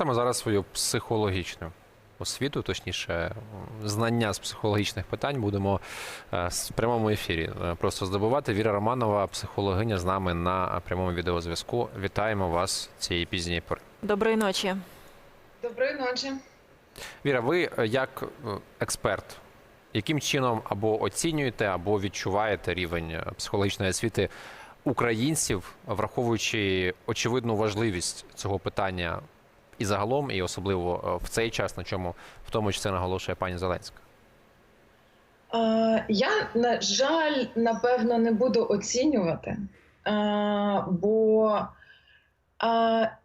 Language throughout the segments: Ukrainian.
саме зараз свою психологічну освіту, точніше, знання з психологічних питань будемо е, в прямому ефірі е, просто здобувати. Віра Романова, психологиня, з нами на прямому відеозв'язку. Вітаємо вас цієї пізньої пори. Доброї ночі. Доброї ночі. Віра, ви е, як експерт, яким чином або оцінюєте, або відчуваєте рівень психологічної освіти українців, враховуючи очевидну важливість цього питання і загалом, і особливо е, в цей час, на чому в тому числі наголошує пані Зеленська? Е, я, на жаль, напевно, не буду оцінювати, е, бо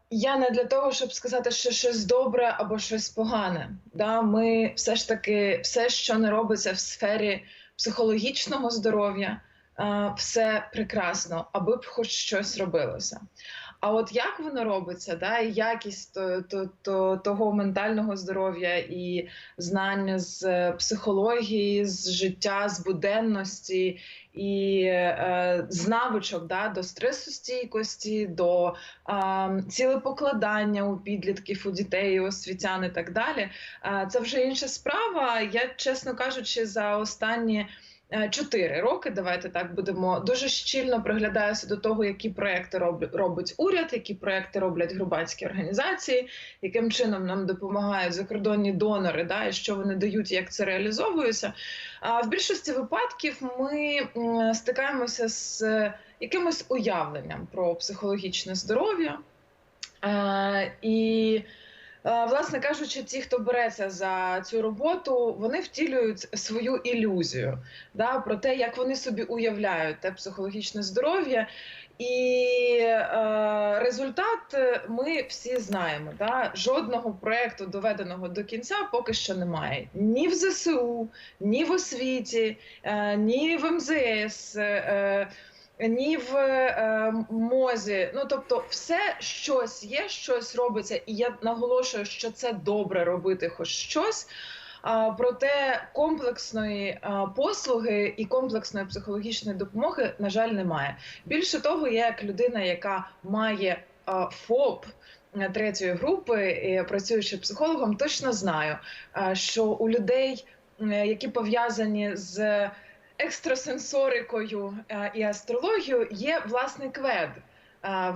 я не для того, щоб сказати, що щось добре або щось погане. Ми все ж таки, все, що не робиться в сфері психологічного здоров'я, все прекрасно, аби б хоч щось робилося. А от як воно робиться, да, і якість то, то, то, того ментального здоров'я і знання з е, психології, з життя, з буденності і е, з навичок да, до стресостійкості, до е, цілепокладання у підлітків, у дітей, у освітян і так далі. Е, це вже інша справа. Я, чесно кажучи, за останні. Е, Чотири роки, давайте так будемо дуже щільно приглядаюся до того, які проекти робить уряд, які проекти роблять громадські організації, яким чином нам допомагають закордонні донори, да, і що вони дають, як це реалізовується. А в більшості випадків ми стикаємося з якимось уявленням про психологічне здоров'я. Е, І, власне кажучи, ті, хто береться за цю роботу, вони втілюють свою ілюзію да, про те, як вони собі уявляють те психологічне здоров'я. І е, результат е, ми всі знаємо. Да? Жодного проекту, доведеного до кінця, поки що немає. Ні в ЗСУ, ні в освіті, е, ні в МЗС. Е, ні в е, мозі, ну тобто, все щось є, щось робиться, і я наголошую, що це добре робити, хоч щось. Проте комплексної послуги і комплексної психологічної допомоги, на жаль, немає. Більше того, я як людина, яка має ФОП е, третьої групи, працюючи психологом, точно знаю, що у людей, е, які пов'язані з екстрасенсорикою е, і астрологією, є власний квед е,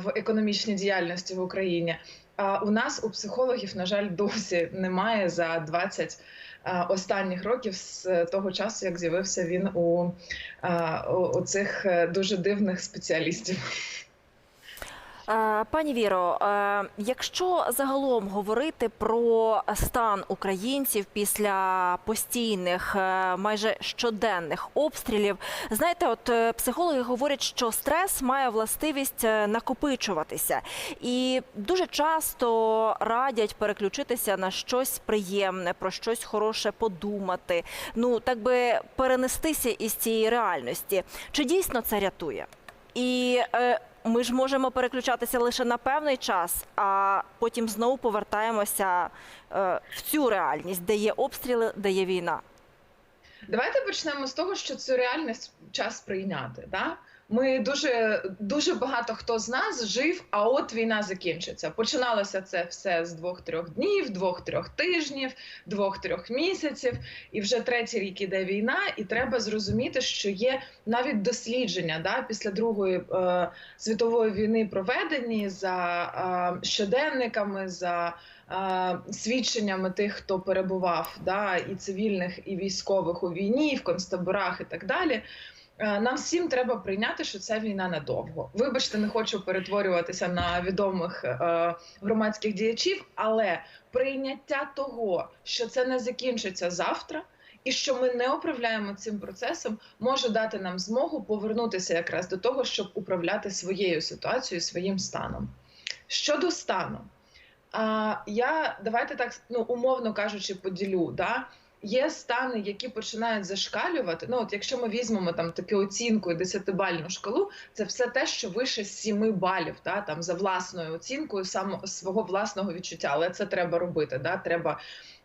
в економічній діяльності в Україні. У нас у психологів, на жаль, досі немає за 20 е, останніх років з того часу, як з'явився він у, у, цих дуже дивних спеціалістів. Е, Пані Віро, е, якщо загалом говорити про стан українців після постійних, е, майже щоденних обстрілів, знаєте, от психологи говорять, що стрес має властивість накопичуватися, і дуже часто радять переключитися на щось приємне, про щось хороше подумати. Ну так би перенестися із цієї реальності. Чи дійсно це рятує? І ми ж можемо переключатися лише на певний час, а потім знову повертаємося е, в цю реальність, де є обстріли, де є війна. Давайте почнемо з того, що цю реальність час прийняти. Да? Ми дуже дуже багато хто з нас жив, а от війна закінчиться. Починалося це все з двох-трьох днів, двох-трьох тижнів, двох-трьох місяців, і вже третій рік іде війна, і треба зрозуміти, що є навіть дослідження да, після Другої е, світової війни проведені за е, щоденниками. за е, Свідченнями тих, хто перебував, да, і цивільних, і військових у війні, і в концтаборах, і так далі. Е, Нам всім треба прийняти, що ця війна надовго. Вибачте, не хочу перетворюватися на відомих е, громадських діячів, але прийняття того, що це не закінчиться завтра, і що ми не управляємо цим процесом, може дати нам змогу повернутися якраз до того, щоб управляти своєю ситуацією, своїм станом. Щодо стану, а, я давайте так ну умовно кажучи, поділю. Да? Є стани, які починають зашкалювати. Ну, от якщо ми візьмемо там таку оцінку і десятибальну шкалу, це все те, що вище 7 балів, да, там за власною оцінкою сам свого власного відчуття. Але це треба робити. Да? Треба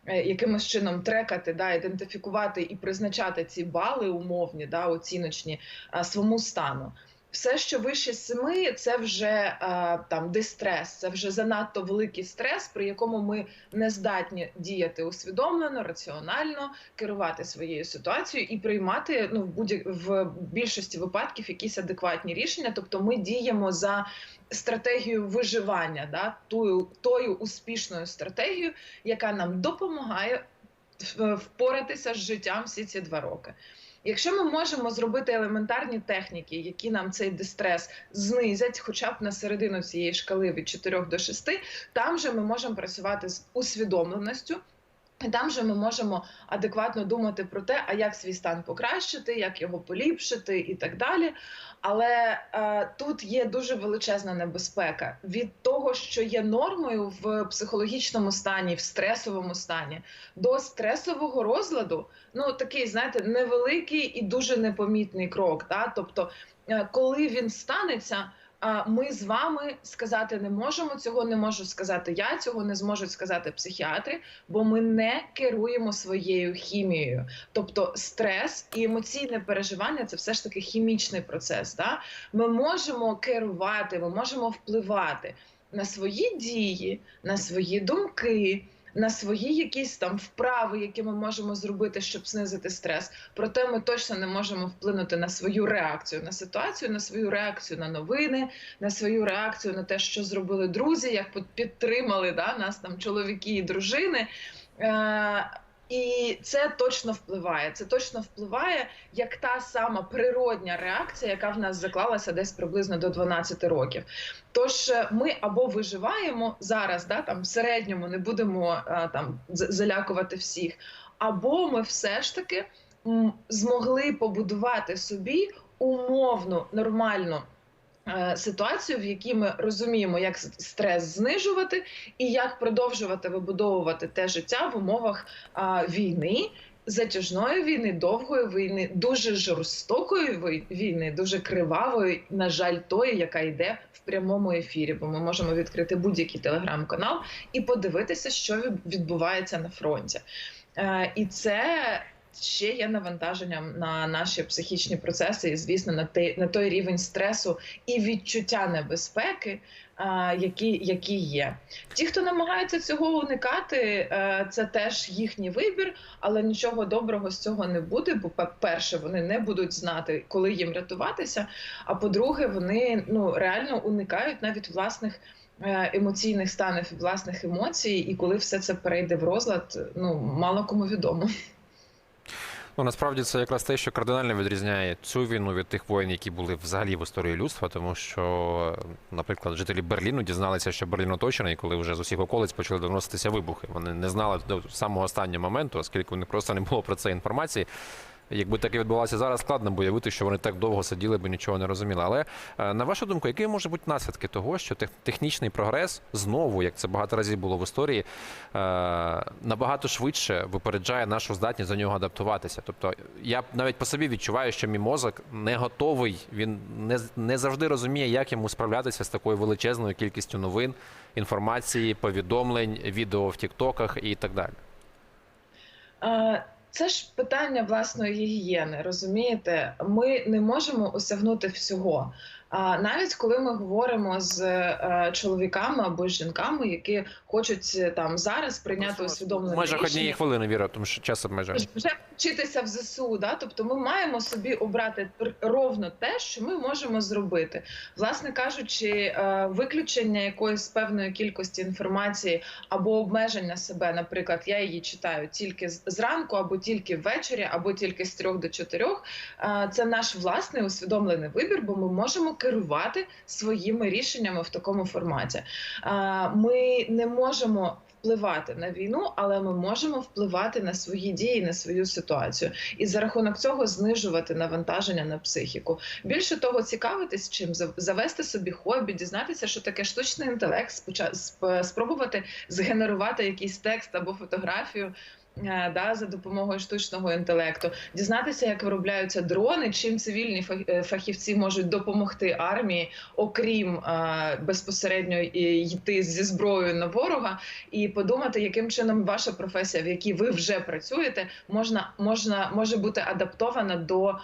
е, якимось чином трекати, да, ідентифікувати і призначати ці бали умовні, да, оціночні своєму стану. Все, що вище семи, це вже е, там дистрес, це вже занадто великий стрес, при якому ми не здатні діяти усвідомлено, раціонально, керувати своєю ситуацією і приймати ну в будь в більшості випадків якісь адекватні рішення. Тобто, ми діємо за стратегією виживання, да тою, тою успішною стратегією, яка нам допомагає впоратися з життям всі ці два роки. Якщо ми можемо зробити елементарні техніки, які нам цей дистрес знизять, хоча б на середину цієї шкали від 4 до 6, там же ми можемо працювати з усвідомленістю. І там же ми можемо адекватно думати про те, а як свій стан покращити, як його поліпшити і так далі. Але е, тут є дуже величезна небезпека від того, що є нормою в психологічному стані, в стресовому стані, до стресового розладу. Ну такий, знаєте, невеликий і дуже непомітний крок. Да? Тобто, е, коли він станеться. Ми з вами сказати не можемо. Цього не можу сказати я, цього не зможуть сказати психіатри, бо ми не керуємо своєю хімією. Тобто стрес і емоційне переживання це все ж таки хімічний процес. Да? Ми можемо керувати, ми можемо впливати на свої дії, на свої думки. На свої якісь там вправи, які ми можемо зробити, щоб знизити стрес. Проте ми точно не можемо вплинути на свою реакцію на ситуацію, на свою реакцію на новини, на свою реакцію на те, що зробили друзі, як під- підтримали да, нас там чоловіки і дружини. І це точно впливає. Це точно впливає як та сама природня реакція, яка в нас заклалася десь приблизно до 12 років. Тож е, ми або виживаємо зараз, да там в середньому не будемо е, там залякувати всіх, або ми все ж таки змогли побудувати собі умовну нормальну. Е, Ситуацію, в якій ми розуміємо, як стрес знижувати і як продовжувати вибудовувати те життя в умовах війни, затяжної війни, довгої війни, дуже жорстокої війни, дуже кривавої, на жаль, тої, яка йде в прямому ефірі. Бо ми можемо відкрити будь-який телеграм-канал і подивитися, що відбувається на фронті. Е, і це. Ще є навантаженням на наші психічні процеси, і звісно, на той, на той рівень стресу і відчуття небезпеки, які, які є. Ті, хто намагається цього уникати, е, це теж їхній вибір, але нічого доброго з цього не буде. Бо, по-перше, вони не будуть знати, коли їм рятуватися. А по-друге, вони ну реально уникають навіть власних. е, Емоційних станів і власних емоцій, і коли все це перейде в розлад, ну мало кому відомо. Ну насправді це якраз те, що кардинально відрізняє цю війну від тих воїн, які були взагалі в історії людства, тому що, наприклад, жителі Берліну дізналися, що Берлін оточений, коли вже з усіх околиць почали доноситися вибухи. Вони не знали до самого останнього моменту, оскільки у них просто не було про це інформації. Якби таке відбувалося зараз, складно б уявити, що вони так довго сиділи б нічого не розуміли. Але е, на вашу думку, які можуть бути наслідки того, що технічний прогрес знову, як це багато разів було в історії, е, набагато швидше випереджає нашу здатність до нього адаптуватися. Тобто я навіть по собі відчуваю, що мій мозок не готовий, він не, не завжди розуміє, як йому справлятися з такою величезною кількістю новин, інформації, повідомлень, відео в Тіктоках і так далі. Це ж питання власної гігієни, розумієте? Ми не можемо осягнути всього. А навіть коли ми говоримо з е, чоловіками або з жінками, які хочуть е, там зараз прийняти усвідомлене В межах однієї хвилини, Віра, тому що час обмежений. вже вчитися в ЗСУ, да? тобто ми маємо собі обрати ровно те, що ми можемо зробити. Власне кажучи, е, виключення якоїсь певної кількості інформації або обмеження себе, наприклад, я її читаю тільки зранку, або тільки ввечері, або тільки з трьох до чотирьох. Це наш власний усвідомлений вибір, бо ми можемо керувати своїми рішеннями в такому форматі. Ми не можемо впливати на війну, але ми можемо впливати на свої дії, на свою ситуацію, і за рахунок цього знижувати навантаження на психіку. Більше того, цікавитись чим завести собі хобі, дізнатися, що таке штучний інтелект, спробувати згенерувати якийсь текст або фотографію. Е, да, за допомогою штучного інтелекту, дізнатися, як виробляються дрони, чим цивільні е, фахівці можуть допомогти армії, окрім е, безпосередньо йти зі зброєю на ворога, і подумати, яким чином ваша професія, в якій ви вже працюєте, можна можна може бути адаптована до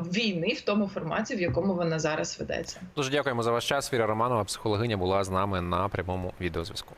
війни в тому форматі, в якому вона зараз ведеться. Дуже дякуємо за ваш час. Віра Романова, психологиня, була з нами на прямому відеозв'язку.